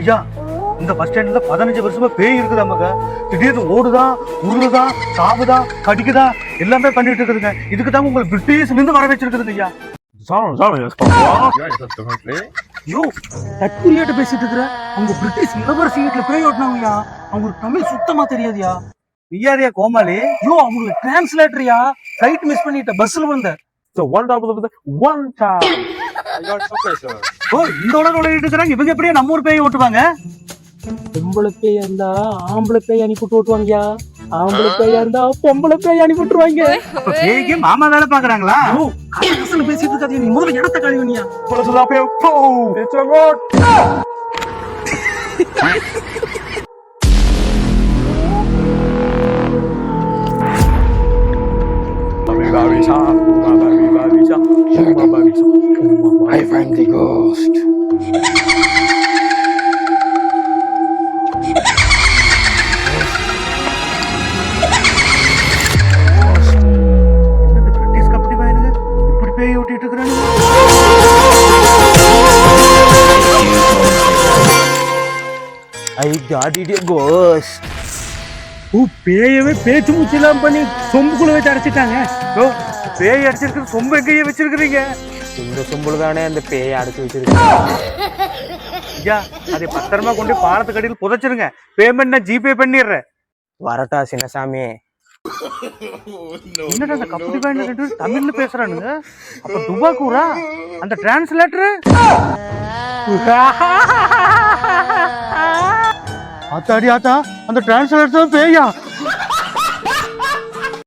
ஐயா இந்த பஸ் ஸ்டாண்ட்ல பதினஞ்சு வருஷமா பேய் இருக்குதாமாங்க திடீர்னு ஓடுதா உருளுதா சாவுதா கடிக்குதா? எல்லாமே பண்ணிட்டு இருக்குதுங்க. இதுக்கு தான் உங்களை பிரிட்டிஷ்ல இருந்து வர வச்சிருக்குதுங்க ஐயா. that's definitely. ஐயோ தற்கொலையாட்ட பேசிட்டு இருக்கிற அவங்க பிரிட்டிஷ் இளவரசி வீட்டுல பேய் ஓட்டினவங்கயா அவங்களுக்கு தமிழ் சுத்தமா தெரியாதுயா. ஐயாரியா கோமாளி? ஐயோ அவங்களுக்கு டிரான்ஸ்லேட்டரியா ஃபிளைட் மிஸ் பண்ணிட்ட பஸ்ல வந்த. So one double of the one time. ஓ இந்த உலக ஓடிட்டு இருக்கிறாங்க இவங்க எப்படியா நம்ம ஊர் பேய் ஓட்டுவாங்க? பொம்பளை பேயா இருந்தா ஆம்பளை பேய் அனுப்பிட்டு ஓட்டுவாங்கயா ஆம்பளை பேயா இருந்தா பொம்பளை பேய் அனுப்பிட்டுருவாங்க பேய்க்கு மாமா வேலை பாக்குறாங்களா பேசிட்டு இருக்காதீங்க நீ முதல்ல இடத்த கழுவினியா it up here. Boom! It's a road. I find the ghost. இந்த பிரிட்டிஷ் கபடி பையனுங்க இப்படி பேய் ஓட்டிட்டு இருக்கிறாங்க ஐ காட் இட் கோஸ்ட் ஓ பேயவே பேச்சு மூச்சு இல்லாம பண்ணி சொம்புக்குள்ள வச்சு அடைச்சிட்டாங்க ஓ பேய் அடிச்சிருக்கு சொம்பு எங்கேயே வச்சிருக்கிறீங்க? இந்த சொம்புல தானே அந்த பேயை அடைச்சு வச்சிருக்காங்க ஐயா அதை பத்திரமா கொண்டு பாலத்துக்கு அடியில் புதைச்சிருங்க. பேமெண்ட் நான் ஜிபே பண்ணிடுறேன். வரட்டா சின்னசாமி. என்னடா அந்த கபடி பையன் ரெண்டு பேரும் தமிழ்ல பேசுறானுங்க? அப்ப துபாக்கூரா? அந்த டிரான்ஸ்லேட்டர் ஆத்தாடி ஆத்தா அந்த டிரான்ஸ்லேட்டர் பேயா?